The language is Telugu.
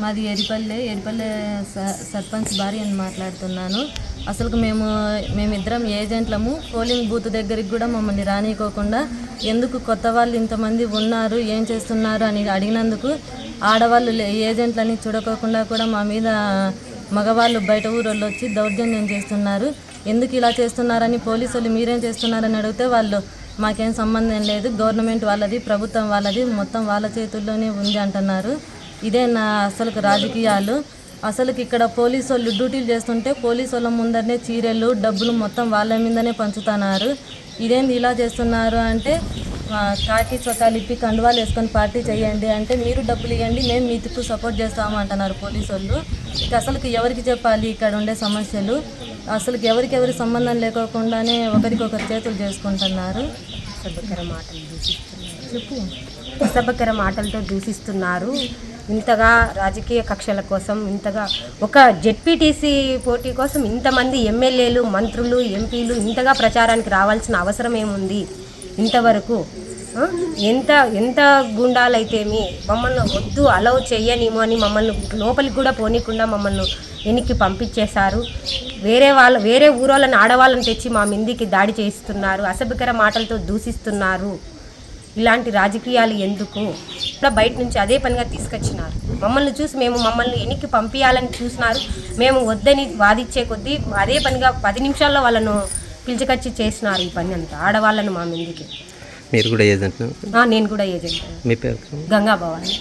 మాది ఎరిపల్లె ఎరిపల్లె స- సర్పంచ్ భార్య అని మాట్లాడుతున్నాను. అసలు మేము మేమిద్దరం ఏజెంట్లము. పోలింగ్ బూత్ దగ్గరికి కూడా మమ్మల్ని రానికోకుండా ఎందుకు కొత్త వాళ్ళు ఇంతమంది ఉన్నారు ఏం చేస్తున్నారు అని అడిగినందుకు ఆడవాళ్ళు లే- ఏజెంట్లని చూడకోకుండా కూడా మా మీద మగవాళ్ళు బయట ఊరోళ్ళు వచ్చి దౌర్జన్యం చేస్తున్నారు. ఎందుకు ఇలా చేస్తున్నారని పోలీసులు మీరేం చేస్తున్నారని అడిగితే వాళ్ళు మాకేం సంబంధం లేదు గవర్నమెంట్ వాళ్ళది ప్రభుత్వం వాళ్ళది మొత్తం వాళ్ళ చేతుల్లోనే ఉంది అంటున్నారు. ఇదే నా అసలుకి రాజకీయాలు. అసలుకి ఇక్కడ పోలీసు వాళ్ళు డ్యూటీలు చేస్తుంటే పోలీసు వాళ్ళ ముందరనే చీరలు డబ్బులు మొత్తం వాళ్ళ మీదనే పంచుతున్నారు. ఇదేంది ఇలా చేస్తున్నారు అంటే కాకి చొక్కాలు ఇప్పి కండువాలు వేసుకొని పార్టీ చేయండి అంటే మీరు డబ్బులు ఇవ్వండి మేము మీకు సపోర్ట్ చేస్తాము అంటున్నారు పోలీసు వాళ్ళు ఇక అసలుకి ఎవరికి చెప్పాలి ఇక్కడ ఉండే సమస్యలు? అసలుకి ఎవరికి ఎవరి సంబంధం లేకోకుండానే ఒకరికొకరు చేతులు చేసుకుంటున్నారు. సభకర మాటలు దూషిస్తున్నారు. చెప్పు. సభకర మాటలతో దూషిస్తున్నారు. ఇంతగా రాజకీయ కక్షల కోసం ఇంతగా ఒక జెడ్పీటీసీ పోటీ కోసం ఇంతమంది ఎమ్మెల్యేలు మంత్రులు ఎంపీలు ఇంతగా ప్రచారానికి రావాల్సిన అవసరం ఏముంది? ఇంతవరకు ఎంత ఎంత గుండాలైతేమి మమ్మల్ని వద్దు అలౌ చెయ్యనిమో అని మమ్మల్ని లోపలికి కూడా పోనీకుండా మమ్మల్ని వెనక్కి పంపించేశారు. వేరే వాళ్ళ వేరే ఊరోళ్ళని ఆడవాళ్ళని తెచ్చి మా మిందికి దాడి చేయిస్తున్నారు అసభ్యకర మాటలతో దూషిస్తున్నారు. ఇలాంటి రాజకీయాలు ఎందుకు? కూడా బయట నుంచి అదే పనిగా తీసుకొచ్చినారు. మమ్మల్ని చూసి మేము మమ్మల్ని వెనక్కి పంపించాలని చూసినారు. మేము వద్దని వాదిచ్చే కొద్దీ అదే పనిగా పది నిమిషాల్లో వాళ్ళను పిలిచికొచ్చి చేసినారు ఈ పని అంతా. ఆడవాళ్ళను మా ముందుకి. మీరు కూడా ఏజెంట్ నేను కూడా ఏజెంట్ మీ పేరు? గంగా భవాని